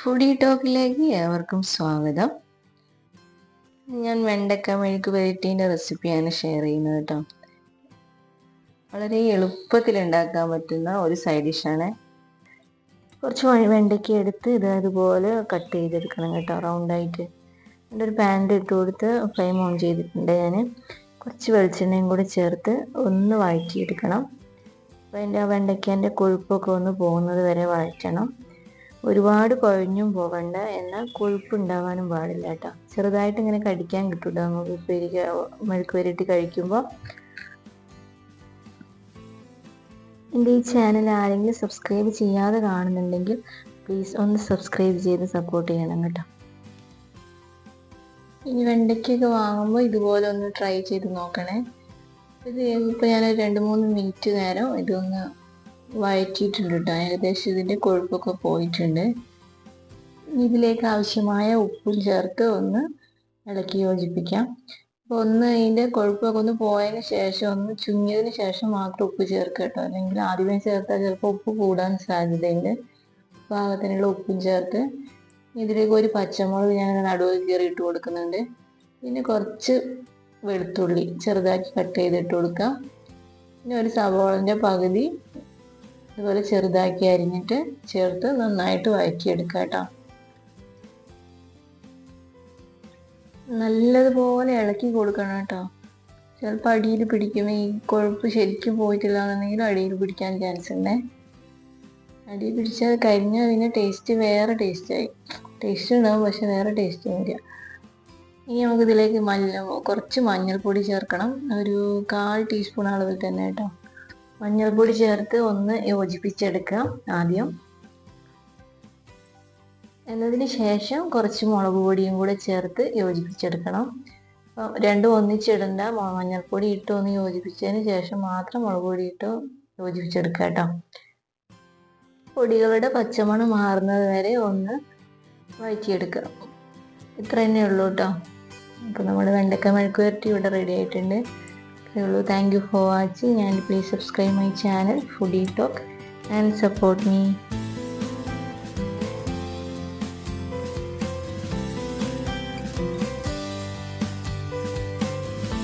Foodie ടോക്കിലേക്ക് ഏവർക്കും സ്വാഗതം. ഞാൻ വെണ്ടക്ക മെഴുക്ക് പുരട്ടീന്റെ റെസിപ്പിയാണ് ഷെയർ ചെയ്യുന്നത് കേട്ടോ. വളരെ എളുപ്പത്തിൽ ഉണ്ടാക്കാൻ പറ്റുന്ന ഒരു സൈഡ് ഡിഷാണ് കുറച്ച് വെണ്ടയ്ക്ക എടുത്ത് ഇത് അതുപോലെ കട്ട് ചെയ്തെടുക്കണം കേട്ടോ റൗണ്ടായിട്ട് എന്റെ ഒരു പാനിൽ ഇട്ട് കൊടുത്ത് ഫ്ലെയിം ഓൺ ചെയ്തിട്ടുണ്ട് ഞാൻ കുറച്ച് വെളിച്ചെണ്ണയും കൂടി ചേർത്ത് ഒന്ന് വഴറ്റിയെടുക്കണം. അപ്പോൾ അതിന്റെ ആ വെണ്ടയ്ക്കേന്റെ കൊഴുപ്പൊക്കെ ഒന്ന് പോകുന്നത് വരെ വഴറ്റണം. ഒരുപാട് കുഴഞ്ഞും പോകണ്ട എന്നാൽ കൊഴുപ്പുണ്ടാവാനും പാടില്ല കേട്ടോ. ചെറുതായിട്ട് ഇങ്ങനെ കടിക്കാൻ കിട്ടൂട്ടോ. നമുക്ക് ഉപ്പേരി മെഴുക്ക് വരട്ടി കഴിക്കുമ്പോൾ എന്റെ ഈ ചാനൽ ആരെങ്കിലും സബ്സ്ക്രൈബ് ചെയ്യാതെ കാണുന്നുണ്ടെങ്കിൽ പ്ലീസ് ഒന്ന് സബ്സ്ക്രൈബ് ചെയ്ത് സപ്പോർട്ട് ചെയ്യണം കേട്ടോ. ഇനി വെണ്ടയ്ക്കൊക്കെ വാങ്ങുമ്പോൾ ഇതുപോലെ ഒന്ന് ട്രൈ ചെയ്ത് നോക്കണേ. ഇത് ഇപ്പോൾ ഞാൻ രണ്ട് മൂന്ന് മിനിറ്റ് നേരം ഇതൊന്ന് വഴറ്റിയിട്ടുണ്ട് കേട്ടോ ഏകദേശം ഇതിന്റെ കൊഴുപ്പൊക്കെ പോയിട്ടുണ്ട്. ഇതിലേക്ക് ആവശ്യമായ ഉപ്പും ചേർത്ത് ഒന്ന് ഇളക്കി യോജിപ്പിക്കാം. അപ്പോൾ ഒന്ന് അതിന്റെ കൊഴുപ്പൊക്കെ ഒന്ന് പോയതിന് ശേഷം ഒന്ന് ചുങ്ങിയതിന് ശേഷം മാത്രം ഉപ്പ് ചേർക്കുക കേട്ടോ അല്ലെങ്കിൽ ആദ്യമേ ചേർത്താൽ ചിലപ്പോൾ ഉപ്പ് കൂടാൻ സാധ്യതയുണ്ട്. പാകത്തിനുള്ള ഉപ്പും ചേർത്ത് ഇതിലേക്ക് ഒരു പച്ചമുളക് ഞാൻ നടുവ് കയറി ഇട്ട് കൊടുക്കുന്നുണ്ട്. പിന്നെ കുറച്ച് വെളുത്തുള്ളി ചെറുതാക്കി കട്ട് ചെയ്തിട്ട് കൊടുക്കാം. പിന്നെ ഒരു സവോളന്റെ പകുതി അതുപോലെ ചെറുതാക്കി അരിഞ്ഞിട്ട് ചേർത്ത് നന്നായിട്ട് വഴറ്റിയെടുക്കുക കേട്ടോ. നല്ലതുപോലെ ഇളക്കി കൊടുക്കണം കേട്ടോ. ചിലപ്പോൾ അടിയിൽ പിടിക്കും ഈ കൊഴുപ്പ് ശരിക്കും പോയിട്ടില്ല എന്നുണ്ടെങ്കിൽ അടിയിൽ പിടിക്കാൻ ചാൻസ് ഉണ്ട്. അടിയിൽ പിടിച്ചാൽ കഴിഞ്ഞാൽ പിന്നെ ടേസ്റ്റ് വേറെ ടേസ്റ്റായി ടേസ്റ്റ് ഉണ്ടാവും പക്ഷെ വേറെ ടേസ്റ്റ് ഇല്ല. ഇനി നമുക്കിതിലേക്ക് മഞ്ഞ കുറച്ച് മഞ്ഞൾപ്പൊടി ചേർക്കണം. ഒരു കാൽ ടീസ്പൂൺ അളവിൽ തന്നെ കേട്ടോ. മഞ്ഞൾപ്പൊടി ചേർത്ത് ഒന്ന് യോജിപ്പിച്ചെടുക്കാം ആദ്യം. എന്നതിന് ശേഷം കുറച്ച് മുളക് പൊടിയും കൂടെ ചേർത്ത് യോജിപ്പിച്ചെടുക്കണം. അപ്പം രണ്ടും ഒന്നിച്ചിടണ്ട. മഞ്ഞൾപ്പൊടി ഇട്ട് ഒന്ന് യോജിപ്പിച്ചതിന് ശേഷം മാത്രം മുളക് പൊടി ഇട്ട് യോജിപ്പിച്ചെടുക്കുക കേട്ടോ. പൊടികളുടെ പച്ചമണം മാറുന്നത് വരെ ഒന്ന് വഴറ്റിയെടുക്കുക. ഇത്ര തന്നെ ഉള്ളൂ കേട്ടോ. അപ്പോൾ നമ്മുടെ വെണ്ടക്ക മെഴുക്കുവരട്ടി ഇവിടെ റെഡി ആയിട്ടുണ്ട്. ഉള്ളൂ. Thank you for watching and please subscribe my channel foodie talk and support me